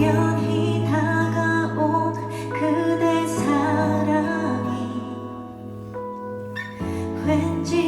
우연히 다가온 그대 사랑이 왠지